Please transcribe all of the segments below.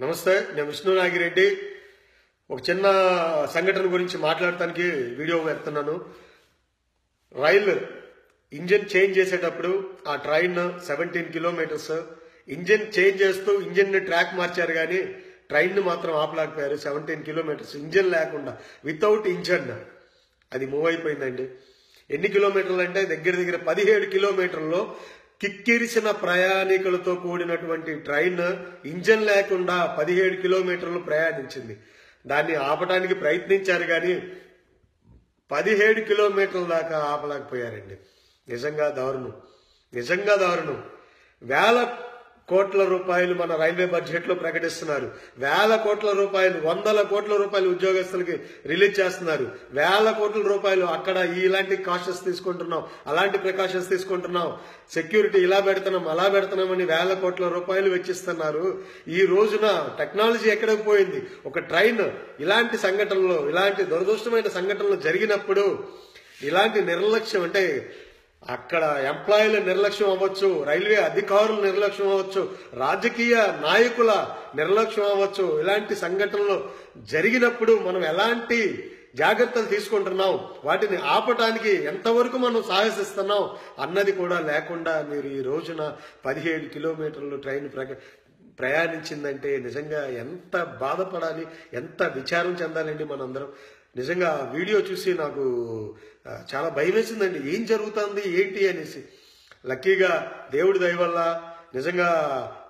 నమస్తే నేను విష్ణు నాగిరెడ్డి ఒక చిన్న సంఘటన గురించి మాట్లాడటానికి వీడియో పెడుతున్నాను రైలు ఇంజిన్ చేంజ్ చేసేటప్పుడు ఆ train seventeen kilometres. Engine change చేస్తూ ఇంజిన్ని ట్రాక్ మార్చారు కానీ ట్రైన్ని మాత్రం ఆపలేకపోయారు. Seventeen kilometres. ఇంజిన్ లేకుండా వితౌట్ ఇంజన్. అది మూవ్ అయిపోయిందండి. ఎన్ని కిలోమీటర్లు అంటే దగ్గర దగ్గర పదిహేడు కిలోమీటర్లో కిక్కిరిసిన ప్రయాణికులతో కూడినటువంటి ట్రైన్ ఇంజన్ లేకుండా పదిహేడు కిలోమీటర్లు ప్రయాణించింది. దాన్ని ఆపడానికి ప్రయత్నించారు కానీ పదిహేడు కిలోమీటర్ల దాకా ఆపలేకపోయారండి. నిజంగా దారుణం. నిజంగా దారుణం. వేల కోట్ల రూపాయలు మన రైల్వే బడ్జెట్లో ప్రకటిస్తున్నారు. వేల కోట్ల రూపాయలు వందల కోట్ల రూపాయలు ఉద్యోగస్తులకి రిలీజ్ చేస్తున్నారు. వేల కోట్ల రూపాయలు అక్కడ ఇలాంటి కాషన్స్ తీసుకుంటున్నాం అలాంటి ప్రికాషన్స్ తీసుకుంటున్నాం. సెక్యూరిటీ ఇలా పెడుతున్నాం అలా పెడుతున్నామని వేల కోట్ల రూపాయలు వెచ్చిస్తున్నారు. ఈ రోజున టెక్నాలజీ ఎక్కడికి పోయింది? ఒక ట్రైన్ ఇలాంటి సంఘటనలు ఇలాంటి దురదృష్టమైన సంఘటనలు జరిగినప్పుడు ఇలాంటి నిర్లక్ష్యం అంటే అక్కడ ఎంప్లాయీల నిర్లక్ష్యం అవ్వచ్చు రైల్వే అధికారుల నిర్లక్ష్యం అవ్వచ్చు రాజకీయ నాయకుల నిర్లక్ష్యం అవ్వచ్చు. ఇలాంటి సంఘటనలు జరిగినప్పుడు మనం ఎలాంటి జాగ్రత్తలు తీసుకుంటున్నాం? వాటిని ఆపటానికి ఎంతవరకు మనం సాహసిస్తున్నాం? అన్నది కూడా లేకుండా మీరు ఈ రోజున పదిహేడు కిలోమీటర్లు ట్రైన్ ప్ర ప్రయాణించిందంటే నిజంగా ఎంత బాధపడాలి ఎంత విచారం చెందాలండి మనందరం. నిజంగా వీడియో చూసి నాకు చాలా భయం వేసిందండి ఏం జరుగుతుంది ఏంటి అనేసి. లక్కీగా దేవుడి దయ వల్ల నిజంగా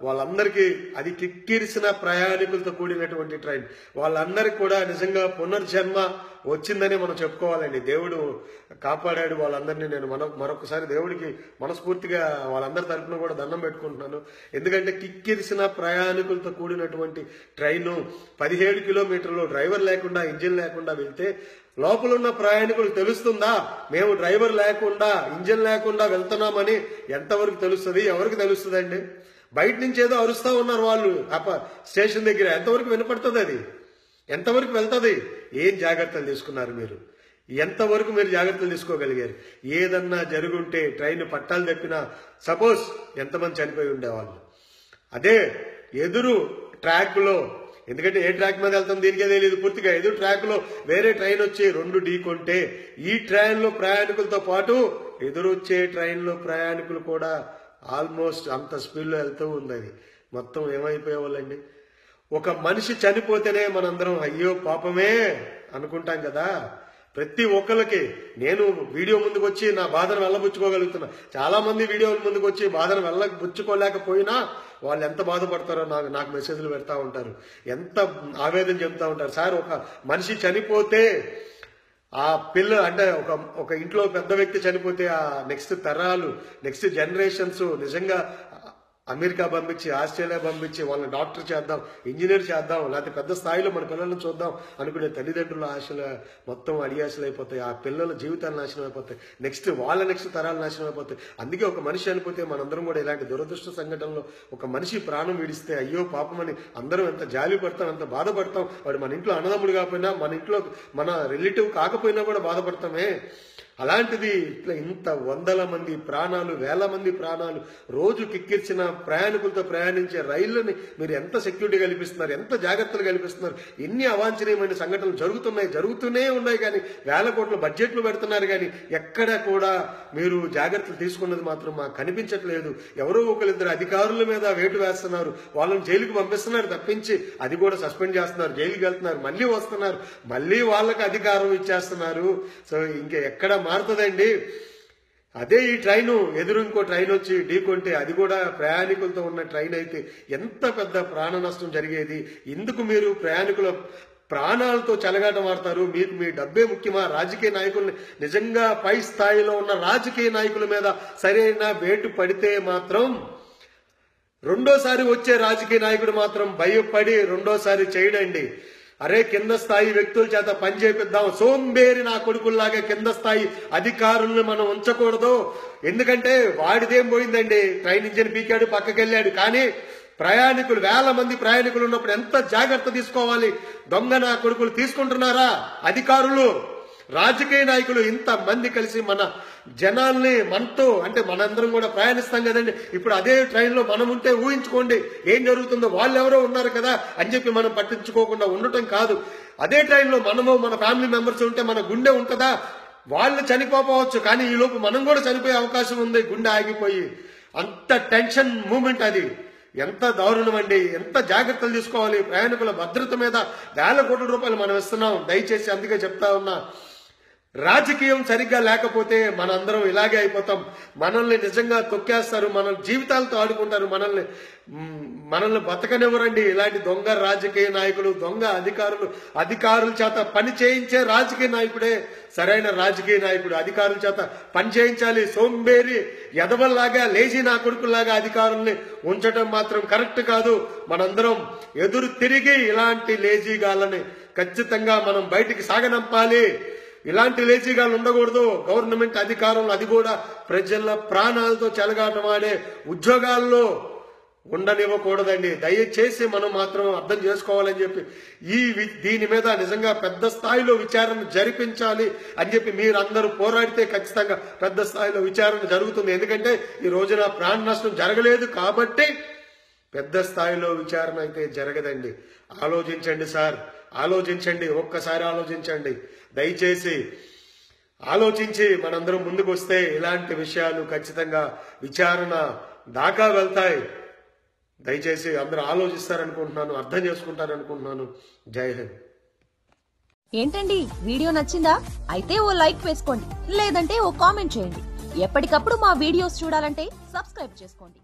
వాళ్ళందరికీ అది కిక్కిరిసిన ప్రయాణికులతో కూడినటువంటి ట్రైన్. వాళ్ళందరికీ కూడా నిజంగా పునర్జన్మ వచ్చిందని మనం చెప్పుకోవాలండి. దేవుడు కాపాడాడు వాళ్ళందరినీ. నేను మన మరొకసారి దేవుడికి మనస్ఫూర్తిగా వాళ్ళందరి తరఫున కూడా దండం పెట్టుకుంటున్నాను. ఎందుకంటే కిక్కిరిసిన ప్రయాణికులతో కూడినటువంటి ట్రైన్ పదిహేడు కిలోమీటర్లు డ్రైవర్ లేకుండా ఇంజిన్ లేకుండా వెళ్తే లోపల ఉన్న ప్రయాణికులు తెలుస్తుందా? మేము డ్రైవర్ లేకుండా ఇంజిన్ లేకుండా వెళ్తున్నామని ఎంతవరకు తెలుస్తుంది? ఎవరికి తెలుస్తుందండి? బయట నుంచి ఏదో అరుస్తా ఉన్నారు వాళ్ళు. అప్ప స్టేషన్ దగ్గర. ఎంతవరకు వినపడుతుంది అది? ఎంతవరకు వెళ్తుంది? ఏం జాగ్రత్తలు తీసుకున్నారు మీరు? ఎంతవరకు మీరు జాగ్రత్తలు తీసుకోగలిగారు? ఏదన్నా జరుగుంటే ట్రైన్ పట్టాలు తప్పినా సపోజ్ ఎంతమంది చనిపోయి ఉండేవాళ్ళు. అదే ఎదురు ట్రాక్లో ఎందుకంటే ఏ ట్రాక్ మీద వెళ్తాం దీనికే తెలియదు పూర్తిగా. ఎదురు ట్రాక్లో వేరే ట్రైన్ వచ్చి రెండు ఢీకొంటే ఈ ట్రైన్లో ప్రయాణికులతో పాటు ఎదురొచ్చే ట్రైన్లో ప్రయాణికులు కూడా ఆల్మోస్ట్ అంత స్పీడ్లో వెళ్తూ ఉంది అది. మొత్తం ఏమైపోయేవాళ్ళండి? ఒక మనిషి చనిపోతేనే మనందరం అయ్యో పాపమే అనుకుంటాం కదా. ప్రతి ఒక్కరికి నేను వీడియో ముందుకు వచ్చి నా బాధను వెళ్ళబుచ్చుకోగలుగుతున్నా. చాలా మంది వీడియోల ముందుకు వచ్చి బాధను వెళ్ళబుచ్చుకోలేకపోయినా వాళ్ళు ఎంత బాధపడతారో నాకు నాకు మెసేజ్లు పెడతా ఉంటారు. ఎంత ఆవేదన చెబుతా ఉంటారు. సార్ ఒక మనిషి చనిపోతే ఆ పిల్ల అంటే ఒక ఒక ఇంట్లో పెద్ద వ్యక్తి చనిపోతే ఆ నెక్స్ట్ తరాలు నెక్స్ట్ జనరేషన్స్ నిజంగా అమెరికా పంపించి ఆస్ట్రేలియా పంపించి వాళ్ళని డాక్టర్ చేద్దాం ఇంజనీర్ చేద్దాం లేకపోతే పెద్ద స్థాయిలో మన పిల్లల్ని చూద్దాం అనుకునే తల్లిదండ్రుల ఆశలు మొత్తం అడియాశలు అయిపోతాయి. ఆ పిల్లల జీవితాలు నాశనం అయిపోతాయి. నెక్స్ట్ వాళ్ళ నెక్స్ట్ తరాలు నాశనం అయిపోతాయి. అందుకే ఒక మనిషి అనిపోతే మనందరం కూడా ఇలాంటి దురదృష్ట సంఘటనలో ఒక మనిషి ప్రాణం విడిస్తే అయ్యో పాపమని అందరం ఎంత జాలి పడతాం ఎంత బాధపడతాం. వాడు మన ఇంట్లో అన్నదమ్ముడు కాకపోయినా మన ఇంట్లో మన రిలేటివ్ కాకపోయినా కూడా బాధపడతామే. అలాంటిది ఇట్లా ఇంత వందల మంది ప్రాణాలు వేల మంది ప్రాణాలు రోజు కిక్కిర్చిన ప్రయాణికులతో ప్రయాణించే రైళ్ళని మీరు ఎంత సెక్యూరిటీ కల్పిస్తున్నారు ఎంత జాగ్రత్తలు కల్పిస్తున్నారు ఎన్ని అవాంఛనీయమైన సంఘటనలు జరుగుతున్నాయి జరుగుతూనే ఉన్నాయి కానీ వేల కోట్ల బడ్జెట్లు పెడుతున్నారు కానీ ఎక్కడ కూడా మీరు జాగ్రత్తలు తీసుకున్నది మాత్రం మాకు కనిపించట్లేదు. ఎవరో ఒకరిద్దరు అధికారుల మీద వేటు వేస్తున్నారు వాళ్ళని జైలుకి పంపిస్తున్నారు తప్పించి అది కూడా సస్పెండ్ చేస్తున్నారు జైలుకి వెళ్తున్నారు మళ్ళీ వస్తున్నారు మళ్ళీ వాళ్ళకి అధికారం ఇచ్చేస్తున్నారు. సో ఇంకా ఎక్కడ మారుతుందండి? అదే ఈ ట్రైన్ ఎదురు ఇంకో ట్రైన్ వచ్చి ఢీకొంటే అది కూడా ప్రయాణికులతో ఉన్న ట్రైన్ అయితే ఎంత పెద్ద ప్రాణ నష్టం జరిగేది. ఎందుకు మీరు ప్రయాణికుల ప్రాణాలతో చెలగాట వాడతారు మీకు మీ డబ్బే ముఖ్యమా? రాజకీయ నాయకుల్ని నిజంగా పై స్థాయిలో ఉన్న రాజకీయ నాయకుల మీద సరైన వేటు పడితే మాత్రం రెండోసారి వచ్చే రాజకీయ నాయకుడు మాత్రం భయపడి రెండోసారి చేయడండి. అరే కింద స్థాయి వ్యక్తుల చేత పని చేపిద్దాం. సోంబేరి నా కొడుకుల్లాగా కింద స్థాయి అధికారులను మనం ఉంచకూడదు. ఎందుకంటే వాడిదేం పోయిందండి? ట్రైన్ ఇంజిన్ పీకాడు పక్కకి వెళ్ళాడు కానీ ప్రయాణికులు వేల మంది ప్రయాణికులు ఉన్నప్పుడు ఎంత జాగ్రత్త తీసుకోవాలి? దొంగ నా కొడుకులు తీసుకుంటున్నారా? అధికారులు రాజకీయ నాయకులు ఇంత మంది కలిసి మన జనాల్ని మనతో అంటే మనందరం కూడా ప్రయాణిస్తాం కదండి. ఇప్పుడు అదే ట్రైన్లో మనం ఉంటే ఊహించుకోండి ఏం జరుగుతుందో వాళ్ళు ఎవరో ఉన్నారు కదా అని చెప్పి మనం పట్టించుకోకుండా ఉండటం కాదు. అదే ట్రైన్లో మనము మన ఫ్యామిలీ మెంబర్స్ ఉంటే మన గుండె ఉంటుందా? వాళ్ళు చనిపోవచ్చు కానీ ఈ లోపు మనం కూడా చనిపోయే అవకాశం ఉంది గుండె ఆగిపోయి. అంత టెన్షన్ మూమెంట్ అది. ఎంత దారుణం అండి. ఎంత జాగ్రత్తలు తీసుకోవాలి ప్రయాణికుల భద్రత మీద వేల కోట్ల రూపాయలు మనం ఇస్తున్నాం. దయచేసి అందుకే చెప్తా ఉన్నా. రాజకీయం సరిగ్గా లేకపోతే మనందరం ఇలాగే అయిపోతాం. మనల్ని నిజంగా తొక్కేస్తారు మన జీవితాలతో ఆడుకుంటారు మనల్ని మనల్ని బతకనివ్వరండి. ఇలాంటి దొంగ రాజకీయ నాయకులు దొంగ అధికారులు అధికారుల చేత పని చేయించే రాజకీయ నాయకుడే సరైన రాజకీయ నాయకుడు. అధికారుల చేత పని చేయించాలి. సోంబేరి ఎదవల్లాగా లేజీ నా కొడుకుల్లాగా అధికారుల్ని ఉంచడం మాత్రం కరెక్ట్ కాదు. మనందరం ఎదురు తిరిగి ఇలాంటి లేజీగాళ్ళని ఖచ్చితంగా మనం బయటికి సాగనంపాలి. ఇలాంటి లేజీగాళ్ళు ఉండకూడదు. గవర్నమెంట్ అధికారంలో అది కూడా ప్రజల ప్రాణాలతో చెలగాటమాడే ఉద్యోగాల్లో ఉండనివ్వకూడదండి. దయచేసి మనం మాత్రం అర్థం చేసుకోవాలని చెప్పి ఈ వి- దీని మీద నిజంగా పెద్ద స్థాయిలో విచారణ జరిపించాలి అని చెప్పి మీరు అందరూ పోరాడితే ఖచ్చితంగా పెద్ద స్థాయిలో విచారణ జరుగుతుంది. ఎందుకంటే ఈ రోజున ప్రాణ నష్టం జరగలేదు కాబట్టి పెద్ద స్థాయిలో విచారణ అయితే జరగదండి. ఆలోచించండి సార్. ఆలోచించండి ఒక్కసారి ఆలోచించండి. దయచేసి ఆలోచించి మనందరం ముందుకు వస్తే ఇలాంటి విషయాలు ఖచ్చితంగా విచారణ దాకా వెళ్తాయి. దయచేసి అందరూ ఆలోచిస్తారనుకుంటున్నాను అర్థం చేసుకుంటారనుకుంటున్నాను. జై హింద్. ఏంటండి వీడియో నచ్చిందా? అయితే ఓ లైక్ వేసుకోండి లేదంటే ఓ కామెంట్ చేయండి. ఎప్పటికప్పుడు మా వీడియోస్ చూడాలంటే సబ్స్క్రైబ్ చేసుకోండి.